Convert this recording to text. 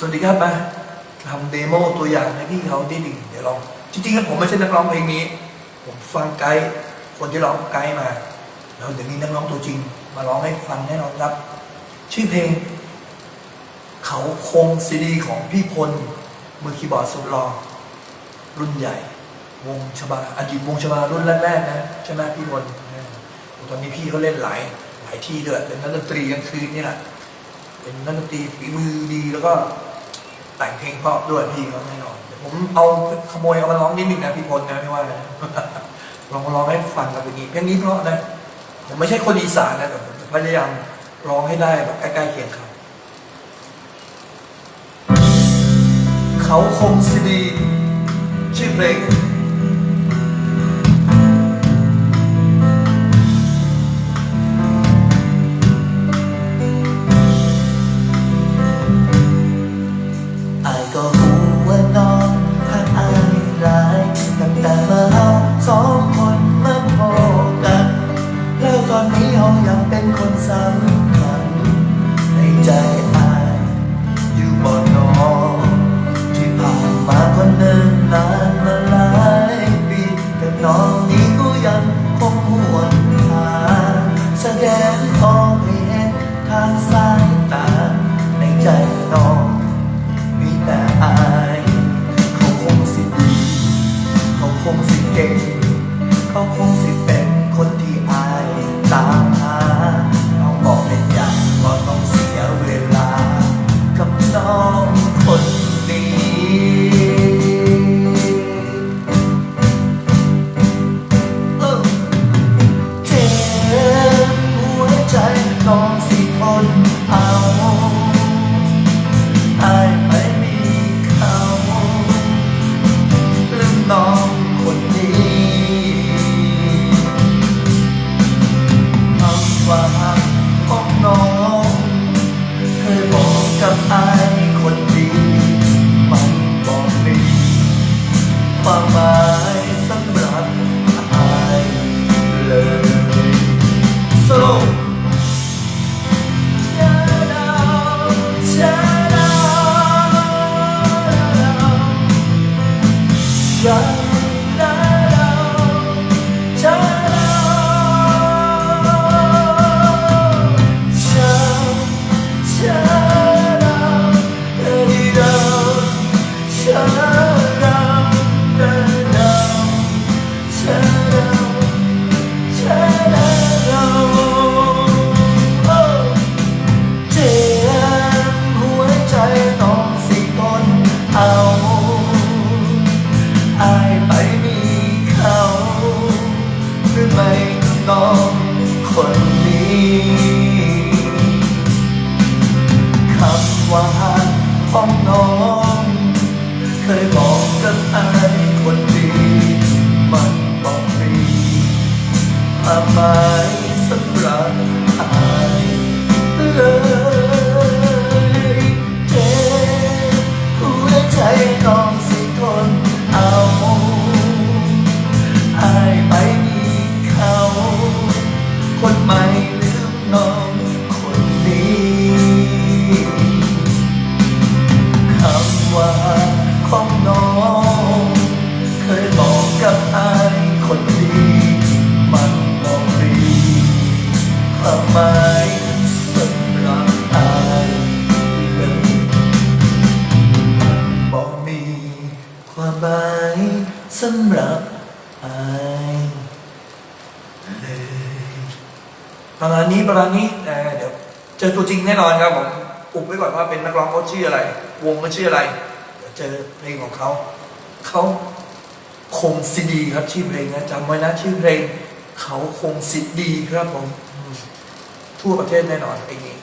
สวัสดีครับมาทำเดโมตัวอย่างให้พี่เขาได้หนึ่งเดี๋ยวลองจริงๆแล้วผมไม่ใช่นักร้องเพลงนี้ ผมฟังไกด์คนที่ร้องไกด์มา แล้วเดี๋ยวนี้นักร้องตัวจริง มาร้องให้ฟังแน่นอนครับ ชื่อเพลง เขาคงซีดีของพี่พลมือคีย์บอร์ดสุดหล่อรุ่นใหญ่ วงชบาอดีตวงชบารุ่นแรกๆนะใช่ไหมพี่พลตอนนี้พี่เขาเล่นหลายหลายที่ด้วยเป็นนักดนตรีกลางคืนนี่แหละเป็นนักดนตรีฝีมือดีแล้วก็ แต่งเพลงเพราะด้วยพี่เขาแน่นอนผมเอาขโมยเอามาร้องนิดนึงนะพี่พลนะไม่ว่านะลองร้องให้ฟังกันเป็นนี้เพลงนี้เพราะนะผมไม่ใช่คนอีสานนะแต่ผมพยายามร้องให้ได้แบบใกล้ๆเคียงเขาเขาคงสิดีชื่อเพลง ท ช คว่าหักของน้อง เคยบอกกับอายคนดี มันบอกดีมาไหม ความหมายสำหรับอายเลยบอกมีความหมายสำหรับอายเลยประมาณนี้ประมาณนี้เอ่เดี๋ยวเจอตัวจริงแน่นอนครับผมอุบไว้ก่อนว่าเป็นนักร้องเขาชื่ออะไร วงเขาชื่ออะไร เดี๋ยวเจอเพลงของเขาเขาคงสิดีครับชื่อเพลงนะจำไว้นะชื่อเพลง เขาคงสิดีครับผม ทั่วประเทศแน่นอนเพลงนี้